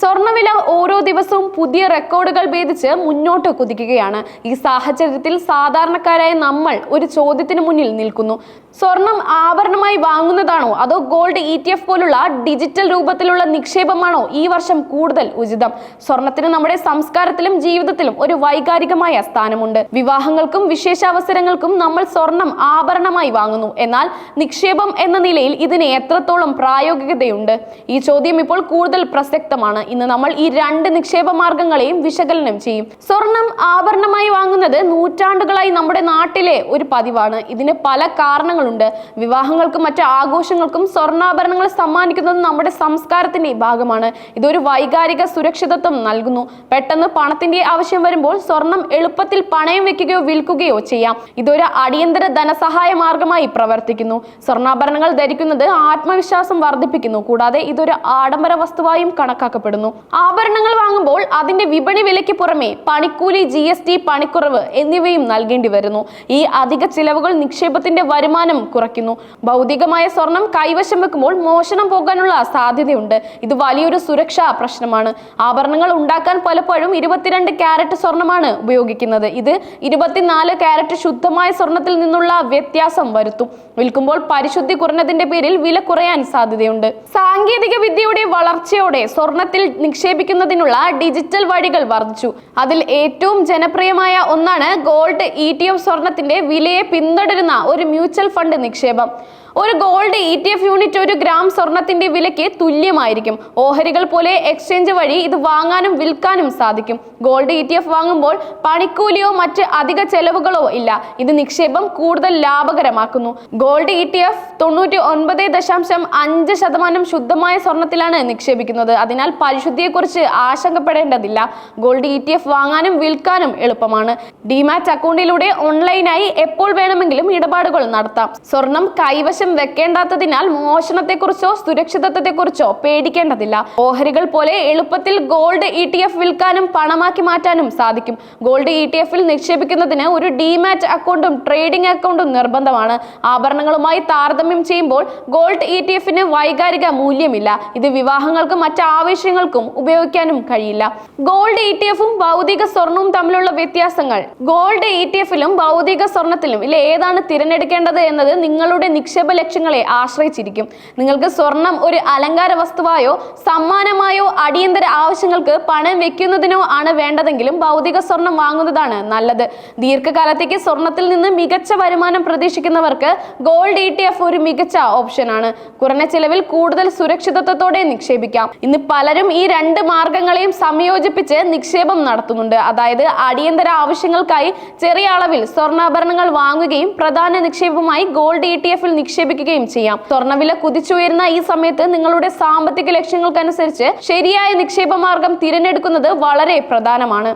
സ്വർണവില ഓരോ ദിവസവും പുതിയ റെക്കോർഡുകൾ ഭേദിച്ച് മുന്നോട്ട് കുതിക്കുകയാണ്. ഈ സാഹചര്യത്തിൽ സാധാരണക്കാരായ നമ്മൾ ഒരു ചോദ്യത്തിന് മുന്നിൽ നിൽക്കുന്നു. സ്വർണം ആഭരണമായി വാങ്ങുന്നതാണോ അതോ ഗോൾഡ് ഇ ടി എഫ് പോലുള്ള ഡിജിറ്റൽ രൂപത്തിലുള്ള നിക്ഷേപമാണോ ഈ വർഷം കൂടുതൽ ഉചിതം? സ്വർണത്തിന് നമ്മുടെ സംസ്കാരത്തിലും ജീവിതത്തിലും ഒരു വൈകാരികമായ സ്ഥാനമുണ്ട്. വിവാഹങ്ങൾക്കും വിശേഷാവസരങ്ങൾക്കും നമ്മൾ സ്വർണം ആഭരണമായി വാങ്ങുന്നു. എന്നാൽ നിക്ഷേപം എന്ന നിലയിൽ ഇതിന് എത്രത്തോളം പ്രായോഗികതയുണ്ട്? ഈ ചോദ്യം ഇപ്പോൾ കൂടുതൽ പ്രസക്തമാണ്. ഇന്ന് നമ്മൾ ഈ രണ്ട് നിക്ഷേപ മാർഗങ്ങളെയും വിശകലനം ചെയ്യും. സ്വർണം ആഭരണമായി വാങ്ങുന്നത് നൂറ്റാണ്ടുകളായി നമ്മുടെ നാട്ടിലെ ഒരു പതിവാണ്. ഇതിന് പല കാരണങ്ങളുണ്ട്. വിവാഹങ്ങൾക്കും മറ്റ് ആഘോഷങ്ങൾക്കും സ്വർണാഭരണങ്ങൾ സമ്മാനിക്കുന്നത് നമ്മുടെ സംസ്കാരത്തിന്റെ ഭാഗമാണ്. ഇതൊരു വൈകാരിക സുരക്ഷിതത്വം നൽകുന്നു. പെട്ടെന്ന് പണത്തിന്റെ ആവശ്യം വരുമ്പോൾ സ്വർണം എളുപ്പത്തിൽ പണയം വെക്കുകയോ വിൽക്കുകയോ ചെയ്യാം. ഇതൊരു അടിയന്തര ധനസഹായ മാർഗമായി പ്രവർത്തിക്കുന്നു. സ്വർണാഭരണങ്ങൾ ധരിക്കുന്നത് ആത്മവിശ്വാസം വർദ്ധിപ്പിക്കുന്നു. കൂടാതെ ഇതൊരു ആഡംബര വസ്തുവായും കണക്കാക്കപ്പെടുന്നു. ആഭരണങ്ങൾ വാങ്ങുമ്പോൾ അതിന്റെ വിപണി വിലയ്ക്ക് പുറമെ പണിക്കൂലി ജി എസ് ടി പണിക്കുറവ് എന്നിവയും നൽകേണ്ടി വരുന്നു. ഈ അധിക ചിലവുകൾ നിക്ഷേപത്തിന്റെ വരുമാനം കുറയ്ക്കുന്നു. ഭൗതികമായ സ്വർണം കൈവശം വെക്കുമ്പോൾ മോഷണം പോകാനുള്ള സാധ്യതയുണ്ട്. ഇത് വലിയൊരു സുരക്ഷാ പ്രശ്നമാണ്. ആഭരണങ്ങൾ ഉണ്ടാക്കാൻ പലപ്പോഴും ഇരുപത്തിരണ്ട് ക്യാരറ്റ് സ്വർണമാണ് ഉപയോഗിക്കുന്നത്. ഇത് ഇരുപത്തിനാല് ക്യാരറ്റ് ശുദ്ധമായ സ്വർണത്തിൽ നിന്നുള്ള വ്യത്യാസം വരുത്തും. വിൽക്കുമ്പോൾ പരിശുദ്ധി കുറഞ്ഞതിന്റെ പേരിൽ വില കുറയാൻ സാധ്യതയുണ്ട്. സാങ്കേതിക വിദ്യയുടെ വളർച്ചയോടെ സ്വർണത്തിൽ നിക്ഷേപിക്കുന്നതിനുള്ള ഡിജിറ്റൽ വഴികൾ വർദ്ധിച്ചു. അതിൽ ഏറ്റവും ജനപ്രിയമായ ഒന്നാണ് ഗോൾഡ് ഇ ടി എഫ് സ്വർണത്തിന്റെ വിലയെ പിന്തുടരുന്ന ഒരു മ്യൂച്വൽ ഫണ്ട് നിക്ഷേപം. ഒരു gold E T F unit ഒരു ഗ്രാം സ്വർണത്തിന്റെ വിലയ്ക്ക് തുല്യമായിരിക്കും. ഓഹരികൾ പോലെ എക്സ്ചേഞ്ച് വഴി ഇത് വാങ്ങാനും വിൽക്കാനും സാധിക്കും. ഗോൾഡ് ഇ ടി എഫ് വാങ്ങുമ്പോൾ പണിക്കൂലിയോ മറ്റ് അധിക ചെലവുകളോ ഇല്ല. ഇത് നിക്ഷേപം കൂടുതൽ ലാഭകരമാക്കുന്നു. ഗോൾഡ് ഇ ടി എഫ് തൊണ്ണൂറ്റി ഒൻപത് ദശാംശം അഞ്ച് ശതമാനം ശുദ്ധമായ സ്വർണത്തിലാണ് നിക്ഷേപിക്കുന്നത്. അതിനാൽ പരിശുദ്ധിയെക്കുറിച്ച് ആശങ്കപ്പെടേണ്ടതില്ല. ഗോൾഡ് ഇ ടി എഫ് വാങ്ങാനും വിൽക്കാനും എളുപ്പമാണ്. ഡിമാറ്റ് അക്കൗണ്ടിലൂടെ ഓൺലൈനായി എപ്പോൾ വേണമെങ്കിലും ഇടപാടുകൾ നടത്താം. സ്വർണം കൈവശം വെക്കേണ്ടാത്തതിനാൽ മോഷണത്തെക്കുറിച്ചോ സുരക്ഷിതത്വത്തെക്കുറിച്ചോ പേടിക്കേണ്ടതില്ല. ഓഹരികൾ പോലെ എളുപ്പത്തിൽ ഗോൾഡ് ഇ ടി എഫ് വിൽക്കാനും പണമാക്കി മാറ്റാനും സാധിക്കും. ഗോൾഡ് ഇ ടി എഫിൽ നിക്ഷേപിക്കുന്നതിന് ഒരു ഡിമാറ്റ് അക്കൗണ്ടും ട്രേഡിംഗ് അക്കൗണ്ടും നിർബന്ധമാണ്. ആഭരണങ്ങളുമായി താരതമ്യം ചെയ്യുമ്പോൾ ഗോൾഡ് ഇ ടി എഫിന് വൈകാരിക മൂല്യമില്ല. ഇത് വിവാഹങ്ങൾക്കും മറ്റ് ആവശ്യങ്ങൾക്കും ഉപയോഗിക്കാനും കഴിയില്ല. ഗോൾഡ് ഇ ടി എഫും ഭൗതിക സ്വർണവും തമ്മിലുള്ള വ്യത്യാസങ്ങൾ. ഗോൾഡ് ഇ ടി എഫിലും ഭൗതിക സ്വർണത്തിലും ഇതിൽ ഏതാണ് തിരഞ്ഞെടുക്കേണ്ടത് എന്നത് നിങ്ങളുടെ നിക്ഷേപ ലക്ഷ്യങ്ങളെ ആശ്രയിച്ചിരിക്കും. നിങ്ങൾക്ക് സ്വർണം ഒരു അലങ്കാര വസ്തുവായോ സമ്മാനമായോ അടിയന്തര ആവശ്യങ്ങൾക്ക് പണം വെക്കുന്നതിനോ ആണ് വേണ്ടതെങ്കിലും ഭൗതിക സ്വർണം വാങ്ങുന്നതാണ് നല്ലത്. ദീർഘകാലത്തേക്ക് സ്വർണത്തിൽ നിന്ന് മികച്ച വരുമാനം പ്രതീക്ഷിക്കുന്നവർക്ക് ഗോൾഡ് ഇ ടി എഫ് ഒരു മികച്ച ഓപ്ഷനാണ് കുറഞ്ഞ ചിലവിൽ കൂടുതൽ സുരക്ഷിതത്വത്തോടെ നിക്ഷേപിക്കാം. ഇന്ന് പലരും ഈ രണ്ട് മാർഗങ്ങളെയും സംയോജിപ്പിച്ച് നിക്ഷേപം നടത്തുന്നുണ്ട്. അതായത് അടിയന്തര ആവശ്യങ്ങൾക്കായി ചെറിയ അളവിൽ സ്വർണാഭരണങ്ങൾ വാങ്ങുകയും പ്രധാന നിക്ഷേപമായി ഗോൾഡ് ഇ ടി എഫിൽ നിക്ഷേപിക്കുകയും ചെയ്യാം. സ്വർണവില കുതിച്ചുയരുന്ന ഈ സമയത്ത് നിങ്ങളുടെ സാമ്പത്തിക ലക്ഷ്യങ്ങൾക്കനുസരിച്ച് ശരിയായ നിക്ഷേപ മാർഗം തിരഞ്ഞെടുക്കുന്നത് വളരെ പ്രധാനമാണ്.